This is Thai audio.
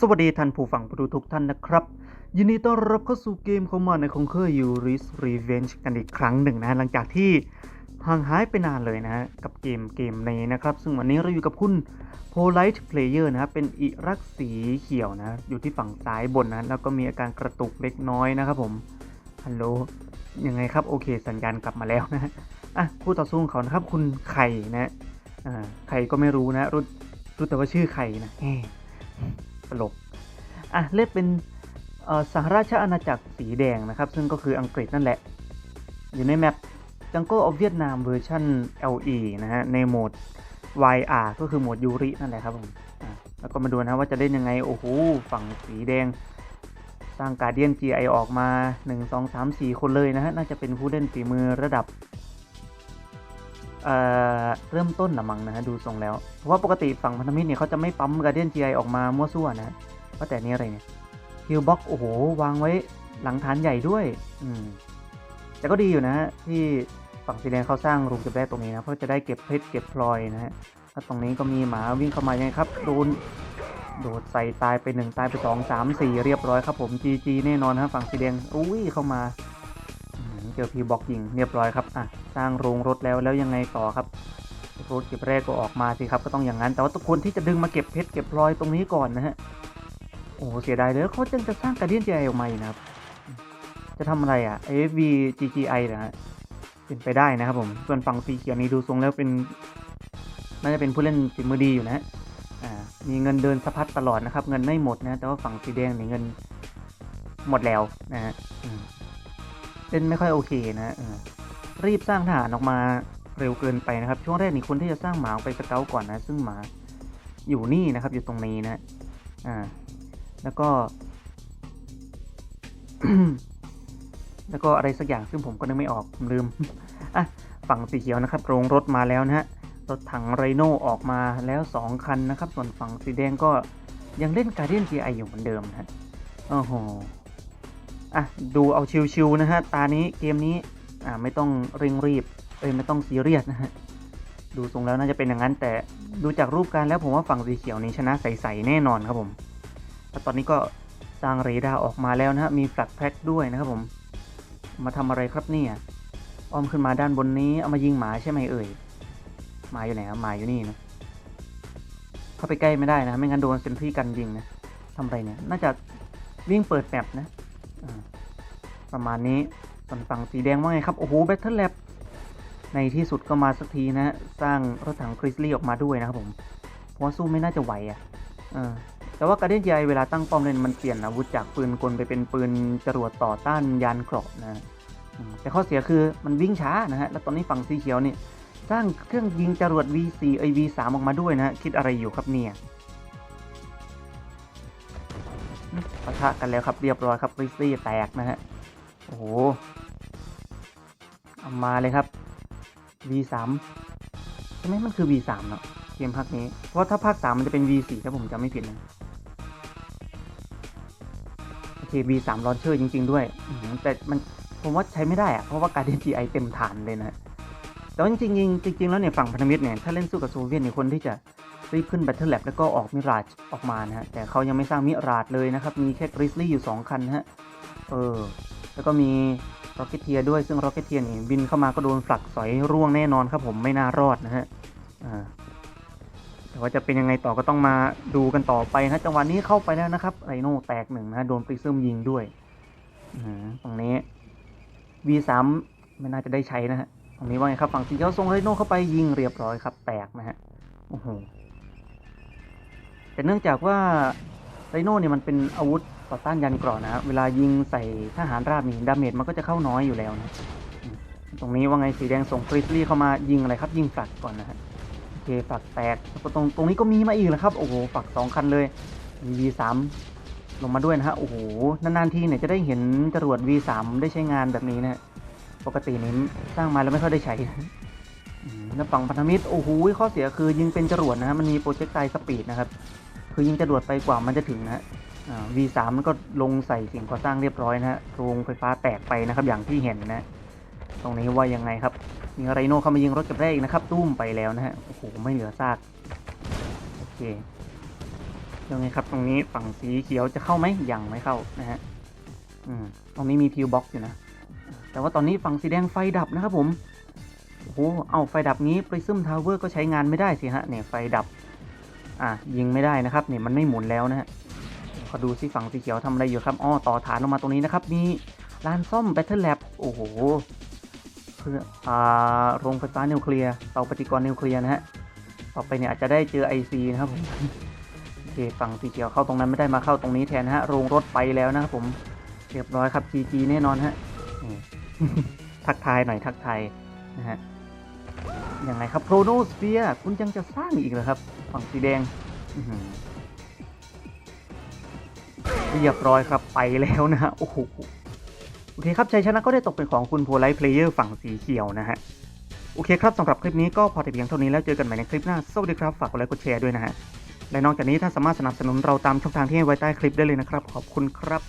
สวัสดีท่านผู้ฟังผู้ดูทุกท่านนะครับ ยินดีต้อนรับเข้าสู่เกมข้ามาในคงเคอร์ยูริสรีเวนจ์กันอีกครั้งหนึ่งนะ หลังจากที่ห่างหายไปนานเลยนะ กับเกมเกมนี้นะครับ ซึ่งวันนี้เราอยู่กับคุณ Polite Player นะครับ เป็นอิรักสีเขียวนะ อยู่ที่ฝั่งซ้ายบนนะ แล้วก็มีอาการกระตุกเล็กน้อยนะครับผมฮัลโหลยังไงครับโอเค สัญญาณกลับมาแล้วนะฮะอะคู่ต่อสู้ของเขานะครับคุณไข่นะอ่าไข่ก็ไม่รู้นะรู้รู้แต่ว่าชื่อไข่นะ ตลกอะเล่นเป็นสหราชอาณาจักรสีแดงนะครับ ซึ่งก็คืออังกฤษนั่นแหละ อยู่ในแมป Jungle of Vietnam เวอร์ชัน LE นะฮะ ในโหมด YR ก็คือโหมดยูรินั่นแหละครับผมแล้วก็มาดูนะว่าจะเล่นยังไง โอ้โห ฝั่งสีแดง สร้างการเดียน GI ออกมา 1 2 3 4 คนเลยนะฮะ น่าจะเป็นผู้เล่นฝีมือระดับ เริ่มต้นละมั้งนะฮะดูทรงแล้ว เพราะว่าปกติฝั่งพันธมิตรเนี่ยเขาจะไม่ปั๊มการเดียน GI ออกมามั่วซั่วนะว่าแต่นี่อะไรเนี่ยฮิลบ็อกโอ้โห วางไว้หลังฐานใหญ่ด้วย อืม แต่ก็ดีอยู่นะฮะที่ฝั่งสีแดงเขาสร้างรูมเก็บแร่ตรงนี้นะเพื่อจะได้เก็บเพชรเก็บพลอยนะฮะแล้วตรงนี้ก็มีหมาวิ่งเข้ามายังไงครับโดนโดดใส่ตายไปหนึ่งตายไปสองสามสี่เรียบร้อยครับผม GG แน่นอนครับฝั่งสีแดงอุ้ยเข้ามา เจอพีบ็อกยิงเรียบร้อยครับอะสร้างโรงรถแล้วแล้วยังไงต่อครับรถเก็บแร่ก็ออกมาสิครับก็ต้องอย่างนั้น แต่ว่าทุกคนที่จะดึงมาเก็บเพชรเก็บพลอยตรงนี้ก่อนนะฮะโอ้เสียดายเลยเขาจึงจะสร้างการเดียนจีไอออกมาอีกนะครับ จะทำอะไรอะ AFV GGI นะฮะเป็นไปได้นะครับผมส่วนฝั่งสีเขียวนี้ดูทรงแล้วเป็นน่าจะเป็นผู้เล่นฝีมือดีอยู่นะอ่ามีเงินเดินสะพัดตลอดนะครับ เงินไม่หมดนะ แต่ว่าฝั่งสีแดงเนี่ยเงินหมดแล้วนะฮะ เล่นไม่ค่อยโอเคนะรีบสร้างทหารออกมาเร็วเกินไปนะครับ ช่วงแรกนี่คนที่จะสร้างหมาออกไปสเกลก่อนนะ ซึ่งหมาอยู่นี่นะครับ อยู่ตรงนี้นะอ่าแล้วก็ แล้วก็อะไรสักอย่างซึ่งผมก็นึกไม่ออกผมลืมอะฝั่งสีเขียวนะครับโรงรถมาแล้วนะฮะรถถังไรโน่ออกมาแล้ว 2 คันนะครับ ส่วนฝั่งสีแดงก็ยังเล่นการเดียน GI อยู่เหมือนเดิมนะฮะโอ้โห อะดูเอาชิวๆนะฮะตานี้เกมนี้อ่าไม่ต้องเร่งรีบเอ้ยไม่ต้องซีเรียสนะฮะดูทรงแล้วน่าจะเป็นอย่างนั้น แต่ดูจากรูปการแล้วผมว่าฝั่งสีเขียวนี้ชนะใสๆแน่นอนครับผมแต่ตอนนี้ก็สร้างเรดาร์ออกมาแล้วนะฮะมีแฟลกแพ็กด้วยนะครับผม มาทำอะไรครับเนี่ยอ้อมขึ้นมาด้านบนนี้เอามายิงหมาใช่ไหมเอ่ยหมาอยู่ไหนครับหมาอยู่นี่นะเข้าไปใกล้ไม่ได้นะไม่งั้นโดนเซนทรีกันยิงนะทำอะไรเนี่ยน่าจะวิ่งเปิดแมปนะ ประมาณนี้ส่วนฝั่งสีแดงว่าไงครับ โอ้โหแบทเทิลแลบในที่สุดก็มาสักทีนะสร้างรถถังคริสลี่ออกมาด้วยนะครับผมเพราะสู้ไม่น่าจะไหวอะแต่ว่าการเดียนไเวลาตั้งป้อมเล่นมันเปลี่ยนอาวุธจากปืนกลไปเป็นปืนจรวดต่อต้านยานเกราะนะแต่ข้อเสียคือมันวิ่งช้านะฮะแล้วตอนนี้ฝั่งสีเขียวเนี่ยสร้างเครื่องยิงจรวด V4 ไอ V3 ออกมาด้วยนะฮะคิดอะไรอยู่ครับเนี่ย ปะทะกันแล้วครับเรียบร้อยครับริซี่แตกนะฮะ โอ้โหเอามาเลยครับ V3 ใช่ไหมมันคือ V3 เนาะเกมภาคนี้ เพราะว่าถ้าภาค 3 มันจะเป็น V4 ถ้าผมจำไม่ผิดนะโอเค V3 ลอนเชอร์จริง ๆ ด้วย แต่มันผมว่าใช้ไม่ได้อะเพราะว่าการเดน GI เต็มฐานเลยนะแต่ว่าจริงๆจริงๆแล้วเนี่ยฝั่งพันธมิตรเนี่ยถ้าเล่นสู้กับโซเวียตเนี่ยคนที่จะ รีบขึ้นแบทเทิลแลบแล้วก็ออกมิราจออกมานะฮะแต่เขายังไม่สร้างมิราจเลยนะครับ มีแค่กริซลี่อยู่ 2 คันฮะเออแล้วก็มีร็อกเก็ตเทียด้วยซึ่งร็อกเก็ตเทียนี่บินเข้ามาก็โดนฝักสอยร่วงแน่นอนครับผมไม่น่ารอดนะฮะแต่ว่าจะเป็นยังไงต่อก็ต้องมาดูกันต่อไปนะจังหวะนี้เข้าไปแล้วนะครับไรโน่แตกหนึ่งนะโดนปริซึมยิงด้วยตรงนี้ V3 ไม่น่าจะได้ใช้นะฮะตรงนี้ว่าไงครับฝั่งสีเขียวส่งไรโน่เข้าไปยิงเรียบร้อยครับ แตกนะฮะโอ้โห แต่เนื่องจากว่าไรโน่เนี่ยมันเป็นอาวุธต่อต้านยันเกราะนะฮะเวลายิงใส่ทหารราบนี่ดาเมจมันก็จะเข้าน้อยอยู่แล้วนะตรงนี้ว่าไงสีแดงส่งกริซลี่เข้ามายิงอะไรครับยิงฝักก่อนนะฮะโอเคฝักแตกตรงตรงนี้ก็มีมาอีกแล้วครับโอ้โหฝักสองคันเลยมี V3 ลงมาด้วยนะฮะโอ้โหนานๆทีเนี่ยจะได้เห็นจรวด V3 ได้ใช้งานแบบนี้นะปกตินี้สร้างมาแล้วไม่ค่อยได้ใช้แล้วฝั่งพันธมิตรโอ้โหข้อเสียคือยิงเป็นจรวดนะฮะมันมีโปรเจกต์ไตสปีดนะครับ คือยิงจรวดไปกว่ามันจะถึงนะฮะ V3 มันก็ลงใส่สิ่งก่อสร้างเรียบร้อยนะฮะโรงไฟฟ้าแตกไปนะครับอย่างที่เห็นนะ ตรงนี้ว่ายังไงครับ มีไรโน่เข้ามายิงรถเกับแรกอีกนะครับตุ้มไปแล้วนะฮะ โอ้โห ไม่เหลือซาก โอเค ยังไงครับตรงนี้ฝั่งสีเขียวจะเข้าไหมยังไม่เข้านะฮะ อืม ตรงนี้มีพิวบ็อกอยู่นะ แต่ว่าตอนนี้ฝั่งสีแดงไฟดับนะครับผม โอ้โห เอาไฟดับงี้ Prism Tower ก็ใช้งานไม่ได้สิฮะ เนี่ยไฟดับ อะยิงไม่ได้นะครับเนี่ยมันไม่หมุนแล้วนะฮะขอดูสิฝั่งสีเขียวทำอะไรอยู่ครับอ้อต่อฐานออกมาตรงนี้นะครับ มีลานซ่อม Battle Lab โอ้โหเพื่ออ่าโรงไฟฟ้านิวเคลียร์เตาปฏิกรณ์นิวเคลียร์นะฮะต่อไปเนี่ยอาจจะได้เจอ IC นะครับผมโอเคฝั่งสีเขียวเข้าตรงนั้นไม่ได้มาเข้าตรงนี้แทนฮะโรงรถไปแล้วนะครับผมเรียบร้อยครับ GG แน่นอนฮะทักทายหน่อยทักทายนะฮะ ยังไงครับโครโนสเฟียคุณยังจะสร้างอีกเหรอครับ ฝั่งสีแดงเรียบร้อยครับไปแล้วนะฮะโอ้โหโอเคครับชัยชนะก็ได้ตกเป็นของคุณโพไลท์เพลเยอร์ฝั่งสีเขียวนะฮะโอเคครับสำหรับคลิปนี้ก็พอแต่เพียงเท่านี้แล้วเจอกันใหม่ในคลิปหน้าสวัสดีครับฝากกดไลค์กดแชร์ด้วยนะฮะและนอกจากนี้ถ้าสามารถสนับสนุนเราตามช่องทางที่ให้ไว้ใต้คลิปได้เลยนะครับ ขอบคุณครับ